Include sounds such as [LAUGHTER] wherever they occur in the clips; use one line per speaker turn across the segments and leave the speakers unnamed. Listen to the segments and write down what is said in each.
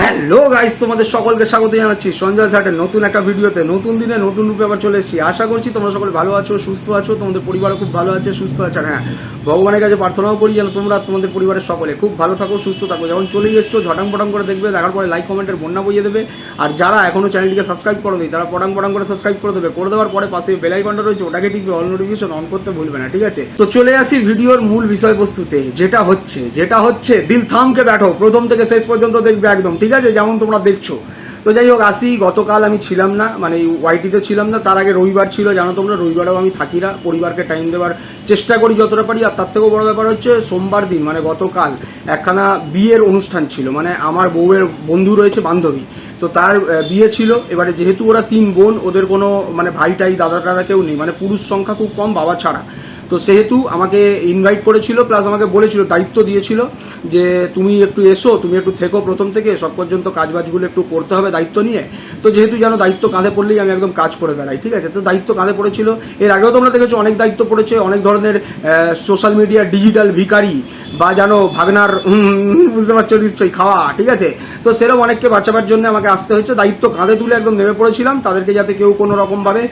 Ah! Hello guys, তোমাদের সকলকে স্বাগত জানাচ্ছি। সঞ্জয় স্যাটের নতুন একটা ভিডিওতে, নতুন দিনে নতুন রূপে আবার চলে এসেছি। আশা করছি তোমরা সকলে ভালো আছো, সুস্থ আছো, তোমাদের পরিবারও খুব ভালো আছে, সুস্থ আছে। হ্যাঁ ভগবানের কাছে প্রার্থনাও করি যেন তোমরা তোমাদের পরিবারের সকলে খুব ভালো থাকো, সুস্থ থাকো। যখন চলেই এসছো ঝটাং পটাং করে দেখবে, দেখার পরে লাইক কমেন্টের বন্যা বইয়ে দেবে। আর যারা এখনও চ্যানেলটিকে সাবস্ক্রাইব করো তারা পটাং পটাং করে সাবস্ক্রাইব করে দেবে। করে দেওয়ার পরে পাশে বেল আইকনটা রয়েছে, ওটাকে টিপে অল নোটিফিকেশন অন করতে ভুলবে না, ঠিক আছে? তো চলে আসি ভিডিওর মূল বিষয়বস্তুতে, যেটা হচ্ছে যেটা হচ্ছে, দিল থামকে ব্যাঠো। প্রথম থেকে শেষ পর্যন্ত দেখবে একদম, ঠিক আছে? যেমন তোমরা দেখছ। তো যাই হোক, আসি, গতকাল আমি ছিলাম না মানে ওয়াইটিতে ছিলাম না, তার আগে রবিবার ছিল, জানো তোমরা, রবিবারেও আমি থাকি না, পরিবারকে টাইম দেওয়ার চেষ্টা করি যতটা পারি, আর তার থেকেও বড় ব্যাপার হচ্ছে, সোমবার দিন মানে গতকাল একখানা বিয়ের অনুষ্ঠান ছিল মানে আমার বউয়ের বন্ধু রয়েছে, বান্ধবী। তো তার বিয়ে ছিল, এবারে যেহেতু ওরা তিন বোন, ওদের কোনো মানে ভাই টাই দাদা টাদা কেউ নেই মানে পুরুষ সংখ্যা খুব কম, বাবা ছাড়া। তো সেহেতু আমাকে ইনভাইট করেছিল প্লাস আমাকে বলেছিল, দায়িত্ব দিয়েছিল যে তুমি একটু এসো, তুমি একটু থেকো প্রথম থেকে, সব পর্যন্ত কাজবাজগুলো একটু করতে হবে দায়িত্ব নিয়ে। তো যেহেতু জানো দায়িত্ব কাঁধে পড়লেই আমি একদম কাজ করে বেড়াই, ঠিক আছে? তো দায়িত্ব কাঁধে পড়েছিল। এর আগেও তোমরা দেখেছ অনেক দায়িত্ব পড়েছে, অনেক ধরনের সোশ্যাল মিডিয়া ডিজিটাল ভিকারি বা জানো ভাগনার বুঝতে পারছ নিশ্চয়ই, খাওয়া, ঠিক আছে? তো সেরকম অনেককে বাঁচাবার জন্য আমাকে আসতে হচ্ছে দায়িত্ব কাঁধে তুলে একদম নেমে পড়েছিলাম। তাদেরকে যাতে কেউ কোনো রকমভাবে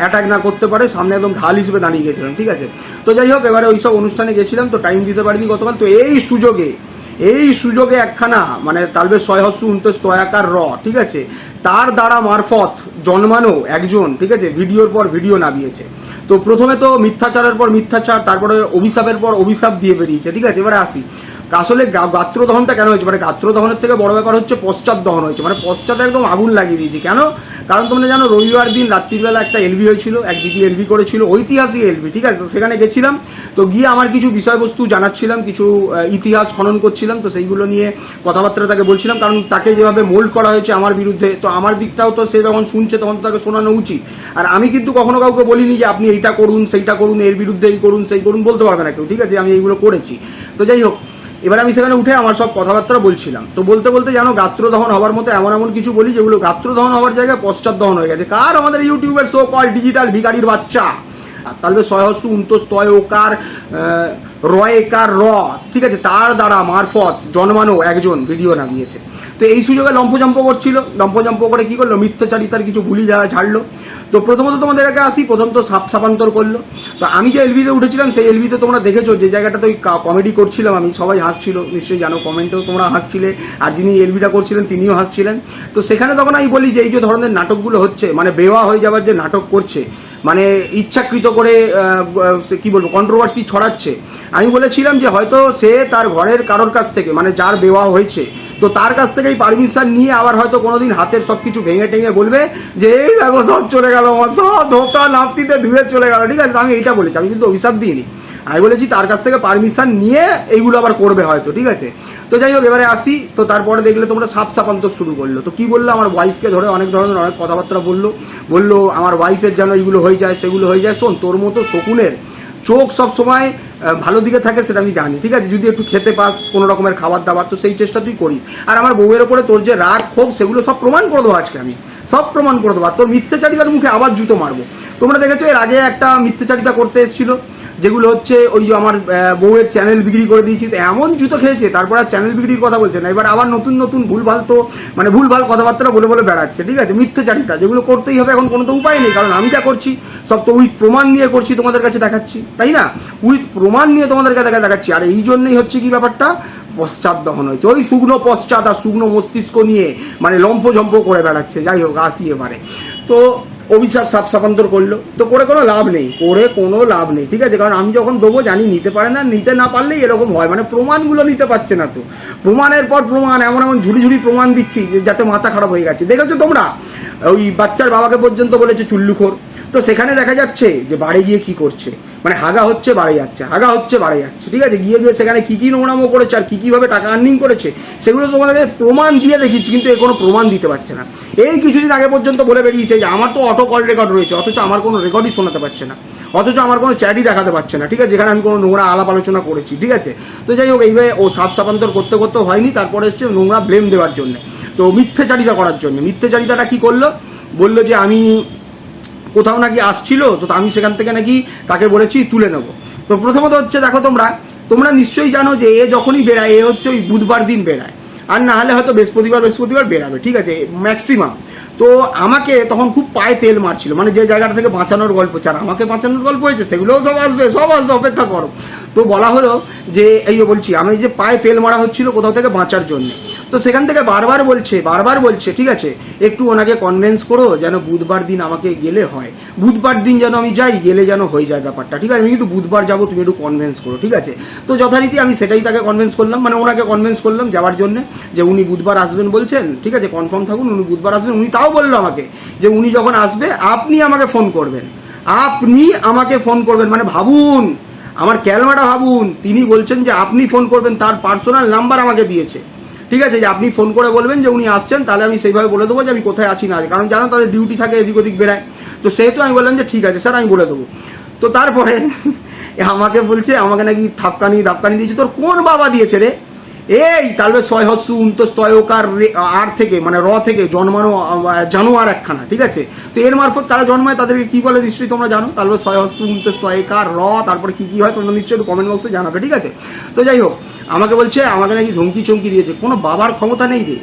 অ্যাটাক না করতে পারে, সামনে একদম ঢাল হিসেবে দাঁড়িয়ে গেছিলাম, ঠিক আছে? তো যাই হোক, এবারে ওই সব অনুষ্ঠানে গেছিলাম, তো টাইম দিতে পারিনি গতকাল। তো এই সুযোগে এই সুযোগে একখানা মানে তালবে ছয় হস্য উনতেস তয়াকার র, ঠিক আছে? তার দ্বারা মারফত জন্মানো একজন, ঠিক আছে? ভিডিওর পর ভিডিও নামিয়েছে। তো প্রথমে তো মিথ্যাচারের পর মিথ্যাচার, তারপরে অভিশাপের পর অভিশাপ দিয়ে বেরিয়েছে, ঠিক আছে? এবারে আসি। আসলে গাত্র দহনটা কেন হয়েছে? মানে গাত্র দহনের থেকে বড় ব্যাপার হচ্ছে পশ্চাৎ দহন হয়েছে। মানে পশ্চাৎ একদম আগুন লাগিয়ে দিয়েছে। কেন? কারণ তোমরা জানো, রবিবার দিন, রাত্রিবেলা একটা এলভি হয়েছিল, এক দিদি এলভি করেছিল, ঐতিহাসিক এলভি ঠিক আছে? তো সেখানে গেছিলাম। তো গিয়ে আমার কিছু বিষয়বস্তু জানাচ্ছিলাম, কিছু ইতিহাস খনন করছিলাম, তো সেইগুলো নিয়ে কথাবার্তা তাকে বলছিলাম, কারণ তাকে যেভাবে মোল্ড করা হয়েছে আমার বিরুদ্ধে, তো আমার দিকটাও তো সে যখন শুনছে, তখন তাকে শোনানো উচিত। আর আমি কিন্তু কখনো কাউকে বলিনি যে আপনি এইটা করুন, সেইটা করুন, এর বিরুদ্ধে এই করুন, সেই করুন, বলতে পারবে না কেউ, ঠিক আছে? আমি এইগুলো করেছি। তো যাই হোক এবার আমি সেখানে উঠে আমার সব কথাবার্তা বলছিলাম। তো বলতে বলতে যেন গাত্র দহন হওয়ার মতো এমন এমন কিছু বলি যেগুলো গাত্র দহন হওয়ার জায়গায় পশ্চাৎ দহন হয়ে গেছে। কার আমাদের ইউটিউবের শো কল ডিজিটাল ভিকারির বাচ্চা? আর তাহলে সহস্র উন্তস তয় ওকার আহ, রয় একার র ঠিক আছে? তার দ্বারা মারফত জন্মানো একজন ভিডিও নামিয়েছে। তো এই সুযোগে লম্ফজম্প করছিল। লম্পজম্প করে কি করল? মিথ্যাচারিতার কিছু ভুলি যাওয়া ছাড়লো তো প্রথমত তোমাদের আগে আসি, প্রথম তো সাপ সাপান্তর করল। তো আমি যে এলবিতে উঠেছিলাম, সেই এলবিতে তোমরা দেখেছ যে জায়গাটাতে ওই কমেডি করছিলাম আমি, সবাই হাসছিল, নিশ্চয়ই জানো কমেন্টেও তোমরা হাসছিলে, আর যিনি এলবিটা করছিলেন, তিনিও হাসছিলেন। তো সেখানে তখন আমি বলি যে এই যে ধরনের নাটকগুলো হচ্ছে মানে বেওয়া হয়ে যাওয়ার যে নাটক করছে মানে ইচ্ছাকৃত করে কি বলব কন্ট্রোভার্সি ছড়াচ্ছে। আমি বলেছিলাম যে হয়তো সে তার ঘরের কারোর কাছ থেকে মানে যার দেওয়া হয়েছে, তো তার কাছ থেকেই পারমিশন নিয়ে আবার হয়তো কোনোদিন হাতের সব কিছু ভেঙে টেঙে বলবে যে, এই দেখো, সব চলে গেল, আমার সব ধোপটা নাপতিতে ধুয়ে চলে গেল। ঠিক আছে আমি এইটা বলেছি, আমি কিন্তু অভিশাপ দিইনি। আমি বলেছি তার কাছ থেকে পারমিশন নিয়ে এইগুলো আবার করবে হয়তো, ঠিক আছে? তো যাই হোক, এবারে আসি। তো তারপরে দেখলে তোমরা সাপ সাপান্তর শুরু করল। তো কি বলল? আমার ওয়াইফকে ধরে অনেক ধরনের অনেক কথাবার্তা বলল। বলল, আমার ওয়াইফের যেন এইগুলো হয়ে যায়, সেগুলো হয়ে যায়। শোন, তোর মতো শকুনের চোখ সব সময় ভালো দিকে থাকে সেটা আমি জানি, ঠিক আছে? যদি একটু খেতে পাস, কোনো রকমের খাবার দাবার, তো সেই চেষ্টা তুই করিস। আর আমার বউয়ের ওপরে তোর যে রাগ, ক্ষোভ, সেগুলো সব প্রমাণ করে দেবো আজকে আমি। সব প্রমাণ করে দেবো। আর তোর মিথ্যাচারিতার মুখে আবার জুতো মারবো। তোমরা দেখেছ, এর আগে একটা মিথ্যাচারিতা করতে এসেছিল। যেগুলো হচ্ছে ওই আমার বউয়ের চ্যানেল বিক্রি করে দিয়েছি, তো এমন জুতো খেয়েছে, তারপর আর চ্যানেল বিক্রির কথা বলছে না। এবার আবার নতুন নতুন ভুলভাল তো মানে ভুলভাল কথাবার্তা বলে বলে বেড়াচ্ছে, ঠিক আছে? মিথ্যাচারিতা, যেগুলো করতেই হবে, এখন কোনো তো উপায় নেই, কারণ আমি যা করছি, সব তো উইথ প্রমাণ নিয়ে করছি তোমাদের কাছে দেখাচ্ছি, তাই না? উইথ প্রমাণ নিয়ে তোমাদের কাছে দেখাচ্ছি, আর এই জন্যই হচ্ছে কি ব্যাপারটা? পশ্চাৎ দহন হয়েছে। ওই শুকনো পশ্চাৎ আর শুকনো মস্তিষ্ক নিয়ে মানে লম্ফঝম্প করে বেড়াচ্ছে, যাই হোক, আসি এবারে। তো অভিশাপ সাপ সাপান্তর করল। তো করে কোনো লাভ নেই, করে কোনো লাভ নেই, ঠিক আছে? কারণ আমি যখন দেবো, জানি নিতে পারে না, নিতে না পারলেই এরকম হয়। মানে প্রমাণগুলো নিতে পারছে না তো। প্রমাণের পর প্রমাণ, এমন এমন ঝুড়ি ঝুড়ি প্রমাণ দিচ্ছি যাতে মাথা খারাপ হয়ে গেছে। দেখেছ তোমরা? ওই বাচ্চার বাবাকে পর্যন্ত বলেছে চুল্লুখোর। তো সেখানে দেখা যাচ্ছে যে বাড়ি গিয়ে কি করছে? মানে হাগা হচ্ছে, বাড়ে যাচ্ছে, হাগা হচ্ছে, বাড়ে যাচ্ছে। ঠিক আছে? গিয়ে গিয়ে সেখানে কী কী নোংরামো করেছে আর কী কীভাবে টাকা আর্নিং করেছে, সেগুলো তোমাদেরকে প্রমাণ দিয়ে দেখিয়েছি, কিন্তু এ কোনো প্রমাণ দিতে পারছে না। এই কিছুদিন আগে পর্যন্ত বলে বেরিয়েছে যে আমার তো অটো কল রেকর্ড রয়েছে, অথচ আমার কোনো রেকর্ডই শোনাতে পারছে না। অথচ আমার কোনো চ্যাটই দেখাতে পারছে না। ঠিক আছে? যেখানে আমি কোনো নোংরা আলাপ আলোচনা করেছি। ঠিক আছে? তো যাই হোক, এইভাবে ও সাফ সাপান্তর করতে করতে হয়নি, তারপরে এসছে নোংরা ব্লেম দেওয়ার জন্য। তো মিথ্যেচারিতা করার জন্য। মিথ্যেচারিতাটা কি করল? বলল যে আমি কোথাও নাকি আসছিল, তো আমি সেখান থেকে নাকি তাকে বলেছি তুলে নেব। তো প্রথমত হচ্ছে দেখো তোমরা তোমরা নিশ্চয়ই জানো যে এ যখনই বেড়ায়, এ হচ্ছে ওই বুধবার দিন বেড়ায়। আর না হলে হয়তো বৃহস্পতিবার বৃহস্পতিবার বেরাবে ঠিক আছে? ম্যাক্সিমাম। তো আমাকে তখন খুব পায়ে তেল মারছিল মানে যে জায়গাটা থেকে বাঁচানোর গল্প চার আমাকে বাঁচানোর গল্প হয়েছে, সেগুলোও সব আসবে সব আসবে, অপেক্ষা করো। তো বলা হলো যে, এই বলছি, আমি যে পায়ে তেল মারা হচ্ছিল কোথাও থেকে বাঁচার জন্য। তো সেখান থেকে বারবার বলছে বারবার বলছে, ঠিক আছে? একটু ওনাকে কনভেন্স করো যেন বুধবার দিন আমাকে গেলে হয়। বুধবার দিন যেন আমি যাই, গেলে যেন হয়ে যায় ব্যাপারটা, ঠিক আছে? আমি কিন্তু বুধবার যাব, তুমি একটু কনভেন্স করো, ঠিক আছে? তো যথারীতি আমি সেটাই তাকে কনভেন্স করলাম মানে ওনাকে কনভেন্স করলাম যাওয়ার জন্য যে উনি বুধবার আসবেন বলছেন, ঠিক আছে? কনফার্ম থাকুন, উনি বুধবার আসবেন। উনি তাও বলল আমাকে যে উনি যখন আসবে, আপনি আমাকে ফোন করবেন। আপনি আমাকে ফোন করবেন মানে ভাবুন, আমার ক্যালমাটা ভাবুন। তিনি বলছেন যে আপনি ফোন করবেন, তার পার্সোনাল নাম্বার আমাকে দিয়েছে। ঠিক আছে, যে আপনি ফোন করে বলবেন যে উনি আসছেন, তাহলে আমি সেইভাবে বলে দেবো যে আমি কোথায় আছি না। কারণ জানো তাদের ডিউটি থাকে এদিক ওদিক বেড়ায়। তো সেহেতু আমি বললাম যে ঠিক আছে স্যার আমি বলে দেবো। তো তারপরে [LAUGHS] আমাকে বলছে, আমাকে নাকি থাপকানি, দাপকানি দিয়েছে। তোর কোন বাবা দিয়েছে রে? এই, তাহলে ছয় হস্যু উন্তস তয়কার আর থেকে মানে র থেকে জন্মানো জানোয়ার একখানা, ঠিক আছে? তো এর মারফত কারা জন্মায় তাদেরকে কি বলে নিশ্চয়ই তোমরা জানো? তাহলে ছয় হস্যু উন্তস তয়কার র, তারপরে কি কি হয় তোমরা নিশ্চয়ই একটু কমেন্ট বক্সে জানাবে, ঠিক আছে? তো যাই হোক, আমাকে বলছে, আমাকে নাকি ধমকি চমকি দিয়েছে। কোনো বাবার ক্ষমতা নেই রে।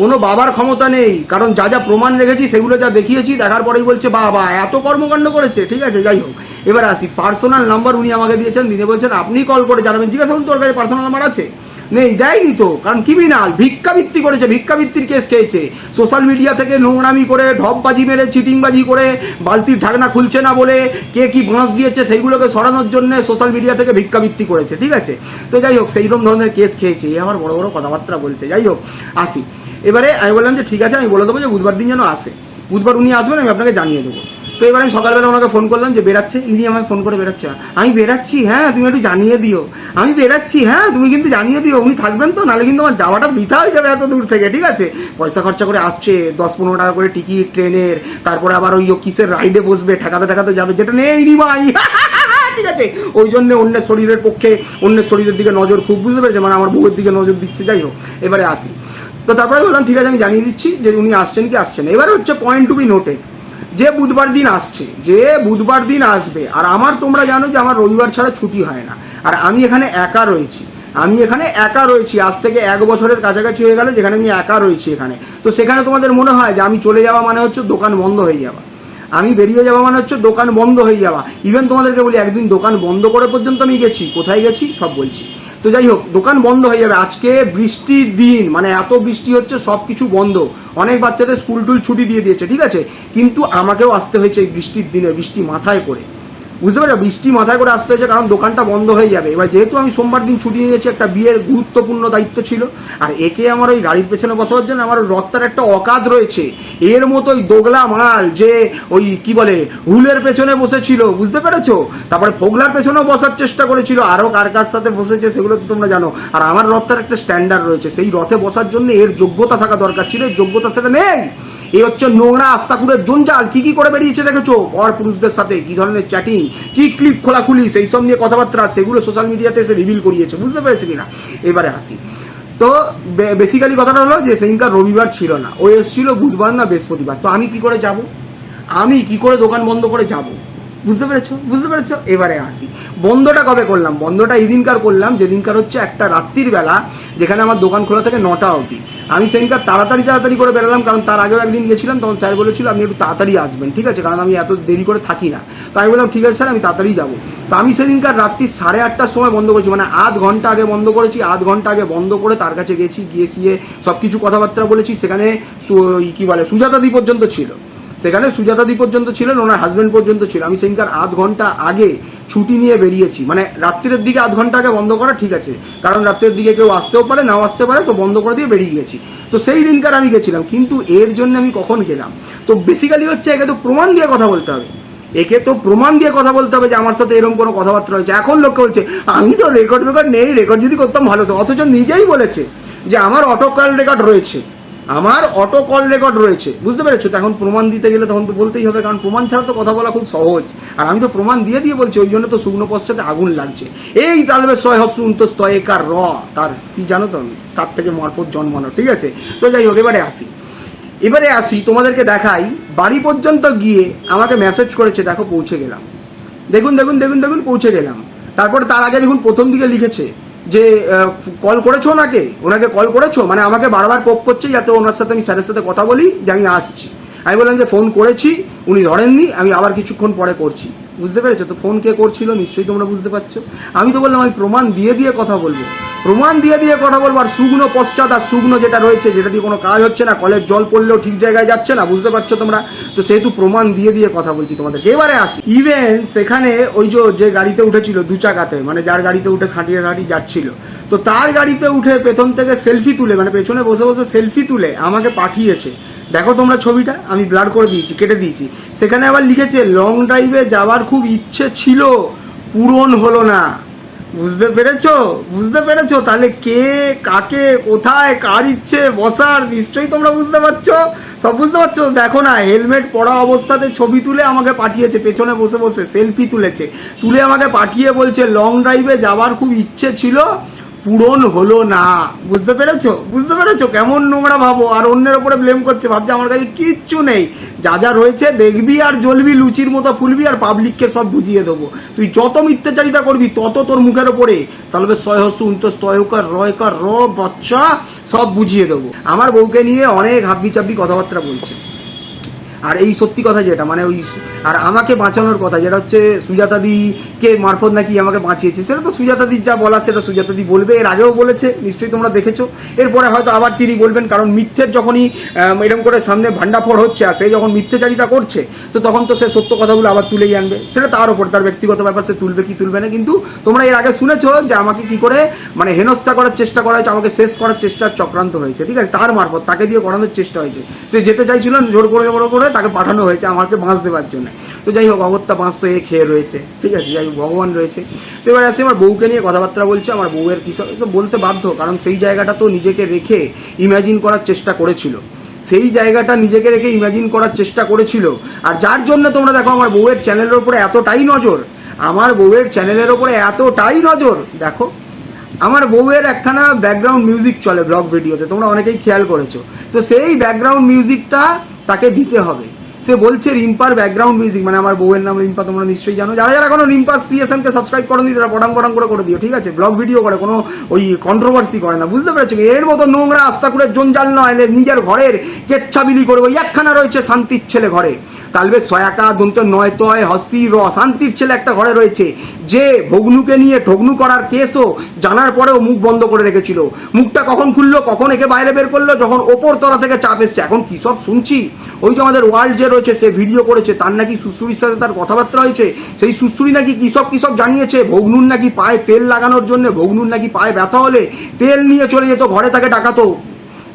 কোনো বাবার ক্ষমতা নেই। কারণ যা যা প্রমাণ রেখেছি, সেগুলো যা দেখিয়েছি, দেখার পরেই বলছে, বাবা, এত কর্মকাণ্ড করেছে। ঠিক আছে, যাই হোক। এবার আসি পার্সোনাল নাম্বার উনি আমাকে দিয়েছেন, দিনে বলছেন আপনি কল করে জানাবেন। জিজ্ঞাসা করুন, তোর কাছে পার্সোনাল নাম্বার আছে? নেই, দেয়নি তো। কারণ ক্রিমিনাল ভিক্ষাবৃত্তি করেছে, ভিক্ষাবৃত্তির কেস খেয়েছে। সোশ্যাল মিডিয়া থেকে নোংরামি করে, ঢপবাজি মেরে, চিটিংবাজি করে, বালতির ঢাকনা খুলছে না বলে কে কি বাঁশ দিয়েছে সেইগুলোকে সরানোর জন্য সোশ্যাল মিডিয়া থেকে ভিক্ষাবৃত্তি করেছে, ঠিক আছে? তো যাই হোক, সেইরকম ধরনের কেস খেয়েছে। এ আমার বড় বড় কথাবার্তা বলছে। যাই হোক, আসি। এবারে আমি বললাম যে, ঠিক আছে, আমি বলে দেবো যে, বুধবার দিন যেন আসে। বুধবার উনি আসবেন, আমি আপনাকে জানিয়ে দেবো। তো এবার আমি সকালবেলা ওনাকে ফোন করলাম যে বেরাচ্ছে ইনি আমাকে ফোন করে বেরাচ্ছে আমি বেরাচ্ছি হ্যাঁ তুমি একটু জানিয়ে দিও। আমি বেরাচ্ছি হ্যাঁ তুমি কিন্তু জানিয়ে দিও, উনি থাকবেন তো, নাহলে কিন্তু আমার যাওয়াটা বৃথা হয়ে যাবে এত দূর থেকে, ঠিক আছে? পয়সা খরচা করে আসছে, দশ পনেরো টাকা করে টিকিট, ট্রেনের, তারপরে আবার ওই কিসের রাইডে বসবে, ঠেকাতে ঠেকাতে যাবে, যেটা নেই নি ভাই। [LAUGHS] ঠিক আছে? ওই জন্য অন্যের শরীরের পক্ষে, অন্যের শরীরের দিকে নজর খুব বুঝতে পেরেছে মানে আমার বউয়ের দিকে নজর দিচ্ছে, যাই হোক, এবারে আসি। তো তারপরে বললাম, ঠিক আছে, আমি জানিয়ে দিচ্ছি যে উনি আসছেন কি আসছেন। এবারে হচ্ছে পয়েন্ট টু বি নোটেড যে বুধবার দিন আসছে, যে বুধবার দিন আসবে, আর আমার তোমরা জানো যে আমার রবিবার ছাড়া ছুটি হয় না। আর আমি এখানে একা রয়েছি। আমি এখানে একা রয়েছি। আজ থেকে এক বছরের কাছাকাছি হয়ে গেল যেখানে আমি একা রয়েছি এখানে। তো সেখানে তোমাদের মনে হয় যে আমি চলে যাওয়া মানে হচ্ছে দোকান বন্ধ হয়ে যাওয়া। আমি বেরিয়ে যাওয়া মানে হচ্ছে দোকান বন্ধ হয়ে যাওয়া। ইভেন তোমাদেরকে বলি, একদিন দোকান বন্ধ করে পর্যন্ত আমি গেছি। কোথায় গেছি? সব বলছি। তো যাই হোক, দোকান বন্ধ হয়ে যাবে। আজকে বৃষ্টির দিন মানে এত বৃষ্টি হচ্ছে সব কিছু বন্ধ। অনেক বাচ্চাদের স্কুল টুল ছুটি দিয়ে দিয়েছে, ঠিক আছে? কিন্তু আমাকেও আসতে হয়েছে এই বৃষ্টির দিনে, বৃষ্টি মাথায় করে। বুঝতে পারছ? বৃষ্টি মাথায় করে আসতে হয়েছে, কারণ দোকানটা বন্ধ হয়ে যাবে। এবার যেহেতু আমি সোমবার দিন ছুটি নিয়েছি, একটা বিয়ের গুরুত্বপূর্ণ দায়িত্ব ছিল। আর একে আমার ওই গাড়ির পেছনে বসার জন্য আমার রথটার একটা অকাদ রয়েছে। এর মতোই দোগলা মাল যে ওই, কি বলে, হুলের পেছনে বসেছিল, বুঝতে পেরেছ? তারপরে ফোগলার পেছনেও বসার চেষ্টা করেছিল, আরও কার কার সাথে বসেছে সেগুলো তো তোমরা জানো। আর আমার রথটার একটা স্ট্যান্ডার্ড রয়েছে, সেই রথে বসার জন্য এর যোগ্যতা থাকা দরকার ছিল যোগ্যতা সেটা নেই। এই হচ্ছে নোংরা আস্তাকুরের জঞ্জাল। কি কি করে বেরিয়েছে দেখেছ? পর পুরুষদের সাথে, কি ধরনের চ্যাটিং কি ক্লিপ খোলাখুলি, সেই সব নিয়ে কথাবার্তা, সেগুলো সোশ্যাল মিডিয়াতে এসে রিভিল করিয়েছে, বুঝতে পেরেছি কিনা? এবারে হাসি তো বেসিক্যালি কথাটা হলো যে, সেদিনকার রবিবার ছিল না। ও এসেছিল বুধবার না বৃহস্পতিবার। তো আমি কি করে যাব? আমি কি করে দোকান বন্ধ করে যাব? বুঝতে পেরেছ? বুঝতে পেরেছ? এবারে আসি। বন্ধটা কবে করলাম? বন্ধটা এই দিনকার করলাম, যেদিনকার হচ্ছে একটা রাত্রির বেলা, যেখানে আমার দোকান খোলা থেকে নটা অবধি। আমি সেদিনকার তাড়াতাড়ি তাড়াতাড়ি করে বেরালাম, কারণ তার আগেও একদিন গেছিলাম তখন স্যার বলেছিল, আপনি একটু তাড়াতাড়ি আসবেন। ঠিক আছে? কারণ আমি এত দেরি করে থাকি না। তো আমি বললাম, ঠিক আছে স্যার, আমি তাড়াতাড়ি যাব। তো আমি সেদিনকার রাত্রি সাড়ে আটটার সময় বন্ধ করেছি। মানে আধ ঘণ্টা আগে বন্ধ করেছি, আধ ঘণ্টা আগে বন্ধ করে তার কাছে গেছি গিয়ে সিয়ে সব কিছু কথাবার্তা বলেছি। সেখানে কি বলে সুজাতাদি পর্যন্ত ছিল। সেখানে সুজাতাদি পর্যন্ত ছিলেন ওনার হাজব্যান্ড পর্যন্ত ছিল। আমি সেদিনকার আধ ঘণ্টা আগে ছুটি নিয়ে বেরিয়েছি। মানে রাত্রের দিকে আধ ঘণ্টা আগে বন্ধ করা ঠিক আছে। কারণ রাত্রের দিকে কেউ আসতেও পারে, নাও আসতে পারে, তো বন্ধ করে দিয়ে বেরিয়ে গেছি। তো সেই দিনকার আমি গেছিলাম, কিন্তু এর জন্য আমি কখন গেলাম? তো বেসিক্যালি হচ্ছে একে তো প্রমাণ দিয়ে কথা বলতে হবে। একে তো প্রমাণ দিয়ে কথা বলতে হবে যে আমার সাথে এরকম কোনো কথাবার্তা হয়েছে এখন লোককে বলছে আমি তো রেকর্ড রেকর্ড নেই রেকর্ড যদি করতাম ভালো তো অথচ নিজেই বলেছে যে আমার অটো কল রেকর্ড রয়েছে। আমার অটো কল রেকর্ড রয়েছে। বুঝতে পেরেছ? তো এখন প্রমাণ দিতে গেলে তখন তো বলতেই হবে, কারণ প্রমাণ ছাড়া তো কথা বলা খুব সহজ। আর আমি তো প্রমাণ দিয়ে দিয়ে বলছি, ওই জন্য তো শুকনো পশ্চাতে আগুন লাগছে। এই তালবে ছয় হস্য উন্তস তয়েকার র, তার কি জানো তো তার থেকে মারফত জন্মানো, ঠিক আছে? তো যাই হোক, এবারে আসি। এবারে আসি, তোমাদেরকে দেখাই, বাড়ি পর্যন্ত গিয়ে আমাকে মেসেজ করেছে, দেখো পৌঁছে গেলাম। দেখুন দেখুন দেখুন দেখুন, পৌঁছে গেলাম। তারপরে তার আগে দেখুন প্রথম দিকে লিখেছে যে কল করেছ ওনাকে? ওনাকে কল করেছ? মানে আমাকে বারবার পোক করছে যাতে ওনার সাথে আমি স্যারের সাথে কথা বলি, যে আমি আসছি। আমি বললাম যে ফোন করেছি, উনি ধরেননি, আমি আবার কিছুক্ষণ পরে করছি। বুঝতে পেরেছ? তো ফোন কে করছিল, নিশ্চয়ই তোমরা বুঝতে পারছ। আমি তো বললাম, আমি প্রমাণ দিয়ে দিয়ে কথা বলব। প্রমাণ দিয়ে দিয়ে কথা বলব, আর শুকনো পশ্চাৎ আর শুকনো যেটা রয়েছে, যেটা দিয়ে কোনো কাজ হচ্ছে না, কলের জল পড়লেও ঠিক জায়গায় যাচ্ছে না, বুঝতে পারছ তোমরা? তো সেহেতু প্রমাণ দিয়ে দিয়ে কথা বলছি তোমাদের এবারে আসি। ইভেন সেখানে ওই যে গাড়িতে উঠেছিল দু চাকাতে মানে যার গাড়িতে উঠে সাঁটিয়ে সাঁটিয়ে যাচ্ছিল, তো তার গাড়িতে উঠে পেছন থেকে সেলফি তুলে মানে পেছনে বসে বসে সেলফি তুলে আমাকে পাঠিয়েছে। দেখো তোমরা ছবিটা, আমি ব্লার করে দিয়েছি, কেটে দিয়েছি। সেখানে আবার লিখেছে লং ড্রাইভে যাওয়ার খুব ইচ্ছে ছিল, পূরণ হলো না। বুঝতে পেরেছ? বুঝতে পেরেছ? তাহলে কে, কাকে, কোথায়, কার ইচ্ছে, বসার, নিশ্চয়ই তোমরা বুঝতে পারছ? সব বুঝতে পারছ? দেখো না হেলমেট পরা অবস্থাতে ছবি তুলে আমাকে পাঠিয়েছে, পেছনে বসে বসে সেলফি তুলেছে। তুলে আমাকে পাঠিয়ে বলছে লং ড্রাইভে যাওয়ার খুব ইচ্ছে ছিল পূরণ হলো না। বুঝতে পেরেছ? বুঝতে পেরেছ? কেমন নোংরা ভাবো। আর অন্যের ওপরে ব্লেম করছে, ভাবছে আমার কাছে কিচ্ছু নেই। যা যা রয়েছে, দেখবি আর জ্বলবি, লুচির মতো ফুলবি আর পাবলিককে সব বুঝিয়ে দেবো। তুই যত মিথ্যাচারিতা করবি, তত তোর মুখের ওপরে। তাহলে ছয় হস্য উন্তস তয়কার রয়কার র, বাচ্চা, সব বুঝিয়ে দেবো। আমার বউকে নিয়ে অনেক হাব্বি চাব্বি কথাবার্তা বলছে। আর এই সত্যি কথা যেটা মানে ওই আর আমাকে বাঁচানোর কথা যেটা হচ্ছে, সুজাতাদিকে মারফত নাকি আমাকে বাঁচিয়েছে, সেটা তো সুজাতাদির যা বলা সেটা সুজাতাদি বলবে, এর আগেও বলেছে, নিশ্চয়ই তোমরা দেখেছ, এরপরে হয়তো আবার তিনি বলবেন, কারণ মিথ্যের যখনই এরকম করে সামনে ভান্ডাফোড় হচ্ছে, আর সে যখন মিথ্যেচারিতা করছে, তো তখন তো সে সত্য কথাগুলো আবার তুলেই আনবে, সেটা তার উপর, তার ব্যক্তিগত ব্যাপার, সে তুলবে কি তুলবে না, কিন্তু তোমরা এর আগে শুনেছো যে আমাকে কি করে মানে হেনস্থা করার চেষ্টা করা হয়েছে, আমাকে শেষ করার চেষ্টার চক্রান্ত হয়েছে, ঠিক আছে, তার মারফত, তাকে দিয়ে করানোর চেষ্টা হয়েছে, সে যেতে চাইছিল জোর করে জোর করে তাকে পাঠানো হয়েছে, আমাকে বাঁশ দেওয়ার জন্য। তো যাই হোক, অগত্যা বাঁশ তো এ খেয়ে রয়েছে। ঠিক আছে, যাই হোক, ভগবান রয়েছে। তো এবার আসি আমার বউকে নিয়ে, কথাবার্তা বলছে, আমার বউয়ের কিছু তো বলতে বাধ্য, কারণ সেই জায়গাটা তো নিজেকে রেখে ইমাজিন করার চেষ্টা করেছিল। সেই জায়গাটা নিজেকে রেখে ইমাজিন করার চেষ্টা করেছিল। আর যার জন্য তোমরা দেখো, আমার বউয়ের চ্যানেলের ওপরে এতটাই নজর, আমার বউয়ের চ্যানেলের ওপরে এতটাই নজর, দেখো, আমার বউয়ের একখানা ব্যাকগ্রাউন্ড মিউজিক চলে ব্লগ ভিডিওতে তোমরা অনেকেই খেয়াল করেছ। তো সেই ব্যাকগ্রাউন্ড মিউজিকটা তাকে দিতে হবে। সে বলছে রিম্পার ব্যাকগ্রাউন্ড মিউজিক মানে আমার বউয়ের নাম রিম্পা, তোমরা নিশ্চয়ই জানো। যারা যারা কোনো রিম্পা ক্রিয়েশনকে সাবস্ক্রাইব করনি, তারা পটাং পটাং করে করে দিও, ঠিক আছে? ব্লগ ভিডিও করে, কোনো ওই কন্ট্রোভার্সি করে না, বুঝতে পেরেছ? এর মতো নোংরা আস্তা করে জঞ্জাল নয় নিজের ঘরের কেচ্ছাবিলি করব, একখানা রয়েছে শান্তির ছেলে ঘরে। তালবে সয়াকা, দন্ত নয় তয় হসি র, শান্তির ছেলে একটা ঘরে রয়েছে। যে ভগ্নুকে নিয়ে ঠগ্নু করার কেসও জানার পরেও মুখ বন্ধ করে রেখেছিল। মুখটা কখন খুললো, কখন একে বাইরে বের করল, যখন ওপর তলা থেকে চাপ এসছে, এখন কি সব শুনছি? ওই যে আমাদের ওয়ার্ল্ড যে রয়েছে, সে ভিডিও করেছে, তার নাকি সুশ্রুরির সাথে তার কথাবার্তা হয়েছে, সেই সুশ্রুরি নাকি কৃষক কিসব জানিয়েছে? ভগ্নুর নাকি পায়ে তেল লাগানোর জন্য, ভগ্নুর নাকি পায়ে ব্যথা হলে তেল নিয়ে চলে যেত, ঘরে তাকে ডাকাতো।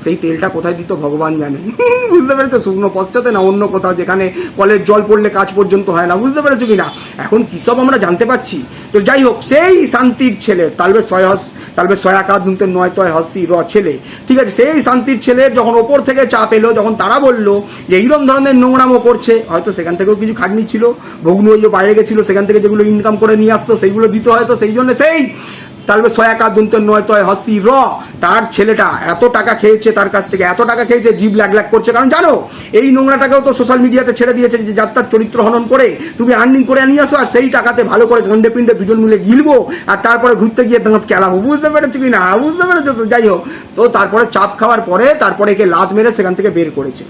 সেই তেলটা কোথায় দিত ভগবান জানে। [LAUGHS] বুঝতে পেরেছ? শুকনো পশ্চাতে না অন্য কোথাও যেখানে কলের জল পড়লে কাজ পর্যন্ত হয় না। বুঝতে পেরেছ কি না এখন কী সব আমরা জানতে পারছি? তো যাই হোক, সেই শান্তির ছেলে তালবে সয়হস তালবে সয়াকাত নুনতে নয় তয় হসি র ছেলে। ঠিক আছে, সেই শান্তির ছেলের যখন ওপর থেকে চাপ এলো, যখন তারা বলল যে এইরকম ধরনের নোংরামো করছে, হয়তো সেখান থেকেও কিছু খাটনি ছিল ভগ্ন ওই যে বাইরে গেছিল, সেখান থেকে যেগুলো ইনকাম করে নিয়ে আসতো, সেইগুলো দিতে হয়তো সেই জন্য সেই তাহলে সয়াকা দন্ত নয় তয় হসি র। তার ছেলেটা এত টাকা খেয়েছে তার কাছ থেকে, এত টাকা খেয়েছে জিভ ল্যাগ ল্যাগ করছে। কারণ জানো, এই নোংরাটাকেও তো সোশ্যাল মিডিয়াতে ছেড়ে দিয়েছে যে যাত্রার চরিত্র হনন করে, তুমি আর্নিং করে নিয়ে আসো আর সেই টাকাতে ভালো করে গন্ডে পিণ্ডে দুজন মিলে গিলবো আর তারপরে ঘুরতে গিয়ে তোমার খেলাবো বুঝতে পেরেছ কি না? বুঝতে পেরেছ তো? যাই হোক, তো তারপরে চাপ খাওয়ার পরে তারপরে একে লাত মেরে সেখান থেকে বের করেছে।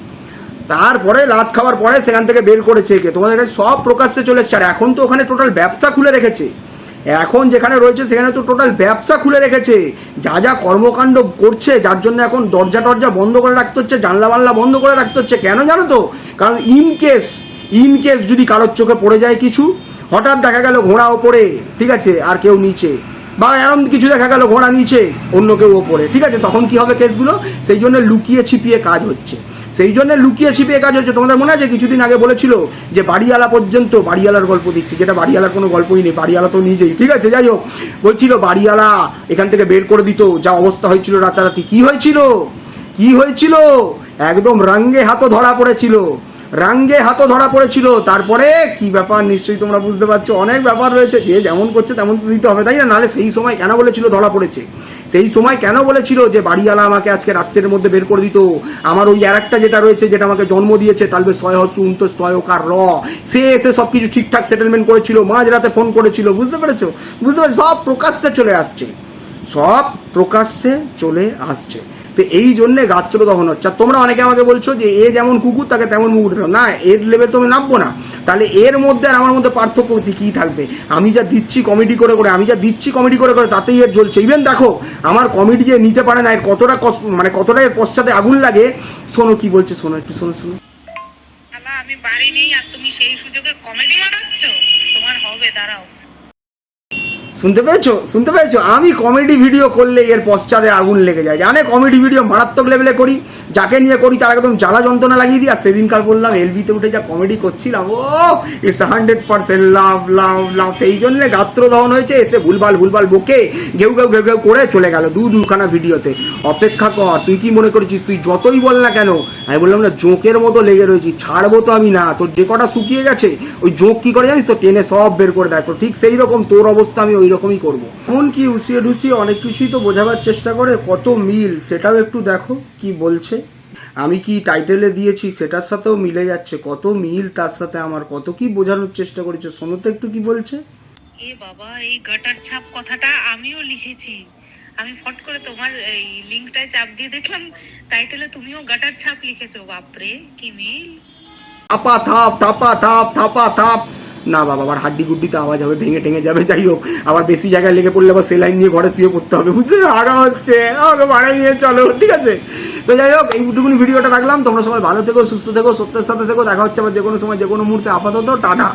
তারপরে লাত খাওয়ার পরে সেখান থেকে বের করেছে একে। তোমাদের সব প্রকাশ্যে চলে এসছে। আর এখন তো ওখানে টোটাল ব্যবসা খুলে রেখেছে। এখন যেখানে রয়েছে, সেখানে তো টোটাল ব্যবসা খুলে রেখেছে। যা যা কর্মকাণ্ড করছে, যার জন্য এখন দরজা টরজা বন্ধ করে রাখতে হচ্ছে, জানলা বানলা বন্ধ করে রাখতে হচ্ছে। কেন জানো তো? কারণ ইন কেস ইন কেস যদি কারোর চোখে পড়ে যায় কিছু, হঠাৎ দেখা গেল ঘোড়া ওপরে, ঠিক আছে, আর কেউ নিচে। বা এরম কিছু দেখা গেল ঘোড়া নিচে, অন্য কেউ ওপরে, ঠিক আছে? তখন কি হবে কেসগুলো সেই জন্য লুকিয়ে ছিপিয়ে কাজ হচ্ছে। সেই জন্য লুকিয়ে ছিপিয়ে কাজ হচ্ছে তোমাদের মনে আছে কিছুদিন আগে বলেছিল যে বাড়িওয়ালা পর্যন্ত বাড়িওয়ালার গল্প দিচ্ছে, যেটা বাড়িওয়ালার কোনো গল্পই নেই, বাড়িওয়ালা তো নিজেই। ঠিক আছে, যাই হোক, বলছিল বাড়িওয়ালা এখান থেকে বের করে দিত, যা অবস্থা হয়েছিল রাতারাতি। কি হয়েছিল? কি হয়েছিল? একদম রাঙ্গে হাতও ধরা পড়েছিল। রাঙ্গে হাতও ধরা পড়েছিল। তারপরে কি ব্যাপার? নিশ্চয়ই তোমরা বুঝতে পারছ। অনেক ব্যাপার রয়েছে। যে যেমন করছে, তেমন তো দিতে হবে, তাই না? নাহলে সেই সময় কেন বলেছিল? ধরা পড়েছে। সেই সময় কেন বলেছিল যে, বাড়িওয়ালা আমাকে আজকে রাত্রের মধ্যে বের করে দিত? আমার ওই আর একটা যেটা রয়েছে, যেটা আমাকে জন্ম দিয়েছে তালবে ছয় হসু উন্তস তয়কার র। সে এসে সব কিছু ঠিকঠাক সেটেলমেন্ট করেছিল মাঝ রাতে ফোন করেছিল। বুঝতে পেরেছ? বুঝতে পেরেছ? সব প্রকাশ্যে চলে আসছে। সব প্রকাশ্যে চলে আসছে। তো এই জন্যে গাত্র দহন হচ্ছে। আর তোমরা অনেকে আমাকে বলছো যে, এ যেমন কুকুর, তাকে তেমন মুকুট দাও। না, এর লেভেল তো আমি নামবো না। তাহলে এর মধ্যে আর আমার মধ্যে পার্থক্য কি থাকবে? আমি যা দিচ্ছি কমেডি করে করে, আমি যা দিচ্ছি কমেডি করে করে, তাতেই এর জ্বলছে। ইভেন দেখো, আমার কমেডি যে নিতে পারে না, এর কতটা মানে কতটা এর পশ্চাতে আগুন লাগে, শোনো কি বলছে, শোনো একটু, শোনো শোনো।
আমি বাড়ি নেই আর তুমি সেই সুযোগে কমেডি মারাচ্ছ তোমার হবে, দাঁড়াও।
শুনতে পেয়েছ? শুনতে পেয়েছ? আমি কমেডি ভিডিও করলে এর পশ্চাতে আগুন লেগে যায়। জানে কমেডি ভিডিও মারাত্মক লেভেলে করি? যাকে নিয়ে করি তার একদম জ্বালা যন্ত্রণা লাগিয়ে দিই। আর সেদিনকার বললাম এলবিতে উঠে যা কমেডি করছিলাম, ও it's hundred percent love love love সেই জন্য গাত্র দহন হয়েছে, এসে ভুলভাল ভুলভাল বকে ঘেউ ঘেউ ঘেউ ঘেউ করে চলে গেল দু দুখানা ভিডিওতে অপেক্ষা কর, তুই কি মনে করেছিস? তুই যতই বল না কেন, আমি বললাম, না, জোঁকের মতো লেগে রয়েছি, ছাড়বো তো আমি না। তোর যে কটা শুকিয়ে গেছে, ওই জোঁক কি করে জানিস? তো টেনে সব বের করে দেয়। তো ঠিক সেই রকম তোর অবস্থা, আমি ওই রকমই করব। কি উসিয়ে ঢুসিয়ে অনেক কিছুই তো বোঝাবার চেষ্টা করে কত মিল সেটাও একটু দেখো কি বলছে। আমি কি টাইটেলে দিয়েছি সেটার সাথেও মিলে যাচ্ছে কত মিল তার সাথে আমার কত কি বোঝানোর চেষ্টা করেছে শোনো তো একটু কি বলছে?
এ বাবা এই গাটার ছাপ কথাটা আমিও লিখেছি। আমি ফট করে তোমার এই লিঙ্কটায় চাপ দিয়ে দেখলাম টাইটেলে তুমিও গাটার ছাপ লিখেছো বাপরে কি মিল?
থাপা থাপ থাপা থাপ থাপা থাপ। না বাবা, আবার হাড্ডি গুড্ডি তো আওয়াজ হবে, ভেঙে টেঙে যাবে, যাই হোক। আবার বেশি জায়গায় লেগে পড়লে আবার সেলাইন নিয়ে ঘরে শুয়ে পড়তে হবে। বুঝতে আগা হচ্ছে। আমাকে ভাড়া নিয়ে চলো, ঠিক আছে? তো যাই হোক এইটুকুনি ভিডিওটা রাখলাম। তোমরা সবাই ভালো থেকো, সুস্থ থেকো, সত্যের সাথে থেকো। দেখা হচ্ছে আবার যে কোনো সময় যে কোনো মুহূর্তে। আপাতত টাটা।